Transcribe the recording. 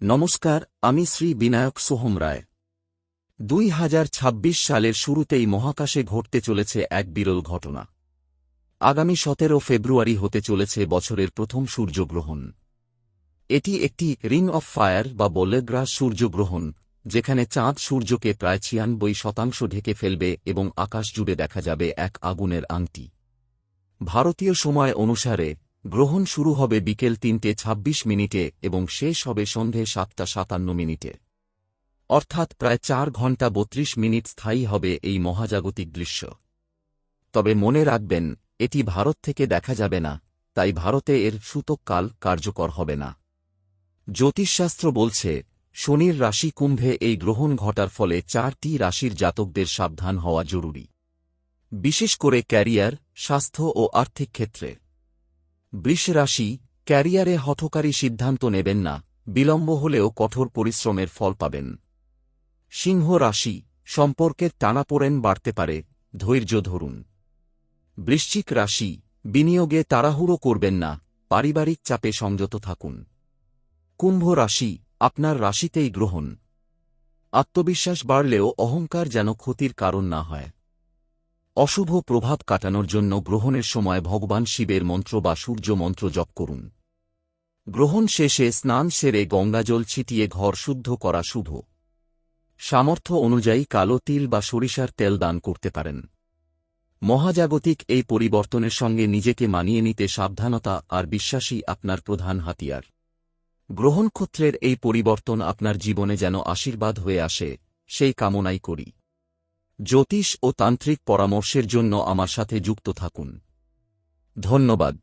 নমস্কার, আমি শ্রী বিনায়ক সোহম রায়। দুই হাজার ছাব্বিশ সালের শুরুতেই মহাকাশে ঘটতে চলেছে এক বিরল ঘটনা। আগামী সতেরো ফেব্রুয়ারি হতে চলেছে বছরের প্রথম সূর্যগ্রহণ। এটি একটি রিং অফ ফায়ার বা বল্লেগ্রাস সূর্যগ্রহণ, যেখানে চাঁদ সূর্যকে প্রায় ছিয়ানব্বই শতাংশ ঢেকে ফেলবে এবং আকাশ জুড়ে দেখা যাবে এক আগুনের আংটি। ভারতীয় সময় অনুসারে গ্রহণ শুরু হবে বিকেল তিনটে ২৬ মিনিটে এবং শেষ হবে সন্ধে সাতটা সাতান্ন মিনিটে। অর্থাৎ প্রায় চার ঘণ্টা বত্রিশ মিনিট স্থায়ী হবে এই মহাজাগতিক দৃশ্য। তবে মনে রাখবেন, এটি ভারত থেকে দেখা যাবে না, তাই ভারতে এর সূতককাল কার্যকর হবে না। জ্যোতিষশাস্ত্র বলছে, শনির রাশি কুম্ভে এই গ্রহণ ঘটার ফলে চারটি রাশির জাতকদের সাবধান হওয়া জরুরি। বিশেষ করে ক্যারিয়ার, স্বাস্থ্য ও আর্থিক ক্ষেত্রে। বৃষ রাশি ক্যারিয়ারে হঠকারী সিদ্ধান্ত নেবেন না, বিলম্ব হলেও কঠোর পরিশ্রমের ফল পাবেন। সিংহ রাশি সম্পর্কের টানাপোড়েন বাড়তে পারে, ধৈর্য ধরুন। বৃশ্চিক রাশি, বিনিয়োগে তাড়াহুড়ো করবেন না, পারিবারিক চাপে সংযত থাকুন। কুম্ভ রাশি, আপনার রাশিতেই গ্রহণ। আত্মবিশ্বাস বাড়লেও অহংকার যেন ক্ষতির কারণ না হয়। অশুভ প্রভাব কাটানোর জন্য গ্রহণের সময় ভগবান শিবের মন্ত্র বা সূর্য মন্ত্র জপ করুন। গ্রহণ শেষে স্নান সেরে গঙ্গাজল ছিটিয়ে ঘর শুদ্ধ করা শুভ। সামর্থ্য অনুযায়ী কালো তিল বা সরিষার তেল দান করতে পারেন। মহাজাগতিক এই পরিবর্তনের সঙ্গে নিজেকে মানিয়ে নিতে সাবধানতা আর বিশ্বাসী আপনার প্রধান হাতিয়ার। গ্রহণক্ষত্রের এই পরিবর্তন আপনার জীবনে যেন আশীর্বাদ হয়ে আসে, সেই কামনাই করি। জ্যোতিষ ও তান্ত্রিক পরামর্শের জন্য আমার সাথে যুক্ত থাকুন। ধন্যবাদ।